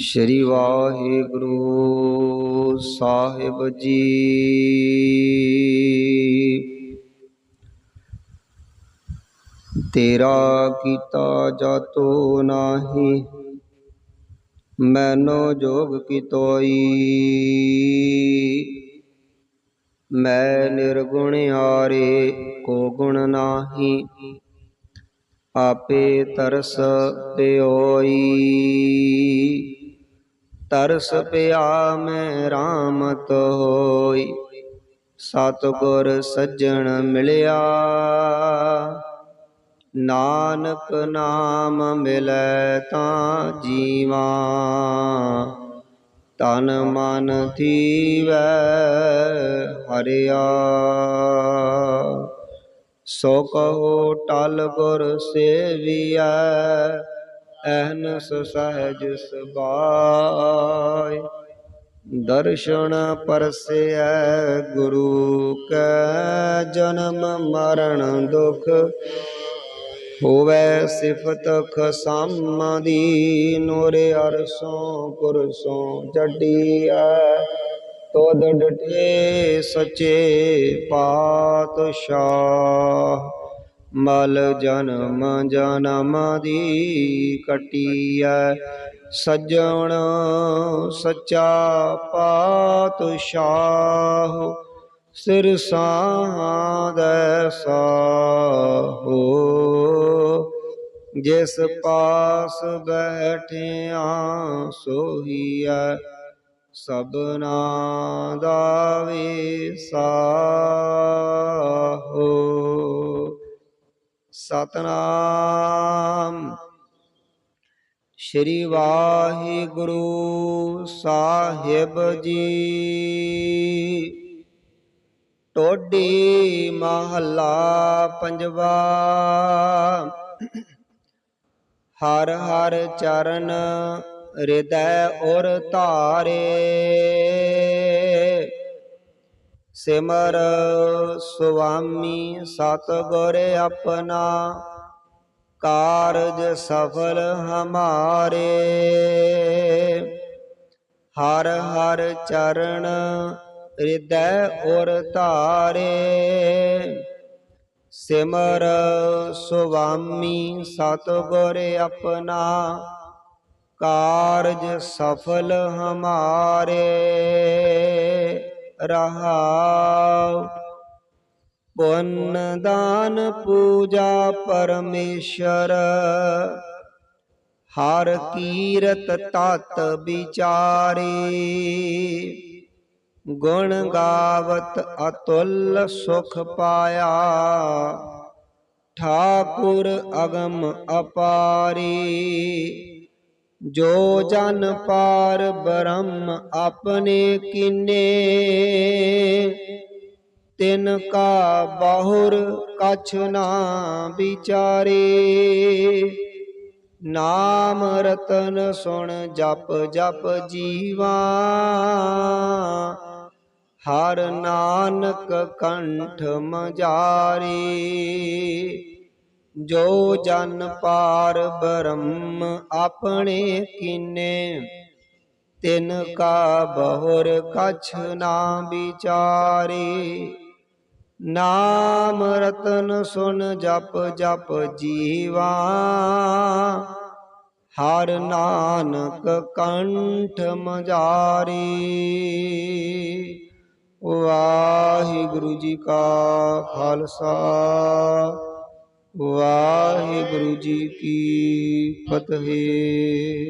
ਸ਼੍ਰੀ ਵਾਹਿਗੁਰੂ ਸਾਹਿਬ ਜੀ। ਤੇਰਾ ਕੀਤਾ ਜਾਤੋ ਨਾਹੀ, ਮੈਨੋ ਜੋਗ ਕੀ ਤੋਈ ਮੈਂ ਨਿਰਗੁਣ ਆਰੇ ਕੋ ਗੁਣ ਨਾਹੀ, ਆਪੇ ਤਰਸ ਪਿਓਈ ਤਰਸ ਪਿਆ ਮੈਂ ਰਾਮਤ ਹੋਈ। ਸਤਿਗੁਰ ਸੱਜਣ ਮਿਲਿਆ। ਨਾਨਕ ਨਾਮ ਮਿਲੈ ਤਾਂ ਜੀਵਾ। ਤਨ ਮਨ ਥੀਵੈ ਹਰਿਆ। ਸੋ ਕਹੋ ਟਲ ਗੁਰ ਸੇਵੀਐ। ਅਹਨਸ ਸਹਿਜ ਸਬਾਇ ਦਰਸ਼ਨ ਪਰਸੈ ਗੁਰੂ ਕੈ, ਜਨਮ ਮਰਨ ਦੁਖ ਹੋਵੇ ਸਿਫਤ ਖਸਮ ਨੋਰੇ ਅਰਸੋਂ ਕੁਰਸੋਂ ਜੱਡੀਐ। ਤੋਦ ਡਟੇ ਸਚੇ ਪਾਤਸ਼ਾਹ। ਮਲ ਜਨਮ ਜਨਮ ਦੀ ਕਟੀਐ। ਸੱਜਣ ਸੱਚਾ ਪਾਤਸ਼ਾਹ, ਸਿਰ ਸਾਦੈ ਸਾਹੋ। ਜਿਸ ਪਾਸ ਬੈਠਿਆ ਸੋਹੀਐ, ਸਭਨਾ ਦਾ ਵਿਸਾਹੋ ਸਤਨਾਮ। ਸ਼੍ਰੀ ਵਾਹਿਗੁਰੂ ਸਾਹਿਬ ਜੀ। ਟੋਡੀ ਮਹੱਲਾ ਪੰਜਵਾ। ਹਰ ਹਰ ਚਰਨ ਹਿਰਦੈ ਔਰ ਧਾਰੇ। ਸਿਮਰ ਸੁਆਮੀ ਸਤਿਗੁਰ ਆਪਣਾ, ਕਾਰਜ ਸਫਲ ਹਮਾਰੇ। ਹਰ ਹਰ ਚਰਨ ਹਿਰਦੈ ਔਰ ਧਾਰੇ। ਸਿਮਰ ਸੁਆਮੀ ਸਤਿਗੁਰ ਆਪਣਾ, ਕਾਰਜ ਸਫਲ ਹਮਾਰੇ। ਰਹਾਉ। ਪੁੰਨ ਦਾਨ ਪੂਜਾ ਪਰਮੇਸ਼ਰ। ਹਰ ਕੀਰਤ ਤਤ ਵਿਚਾਰੇ। ਗੁਣ ਗਾਵਤ ਅਤੁੱਲ ਸੁਖ ਪਾਇਆ। ਠਾਕੁਰ ਅਗਮ ਅਪਾਰੀ। ਜੋ ਜਨ ਪਾਰ ਬ੍ਰਹਮ ਆਪਣੇ ਕੀਨੇ, ਤਿਨ ਕਾ ਬਾਹੁਰ ਕਛ ਨਾ ਵਿਚਾਰੇ। ਨਾਮ ਰਤਨ ਸੁਣ ਜਪ ਜਪ ਜੀਵਾ, ਹਰ ਨਾਨਕ ਕੰਠ ਮਜਾਰੀ। ਜੋ ਜਨ ਪਾਰ ਬ੍ਰਹਮ ਆਪਣੇ ਕੀਨੇ, ਤਿਨ ਕਾ ਬਹੁਰ ਕਛ ਨਾ ਵਿਚਾਰੇ। ਨਾਮ ਰਤਨ ਸੁਨ ਜਪ ਜਪ ਜੀਵਾ, ਹਰ ਨਾਨਕ ਕੰਠ ਮਜਾਰੀ। ਵਾਹਿਗੁਰੂ ਜੀ ਕਾ ਖਾਲਸਾ। ਵਾਹਿਗੁਰੂ ਜੀ ਕੀ ਫਤਿਹ।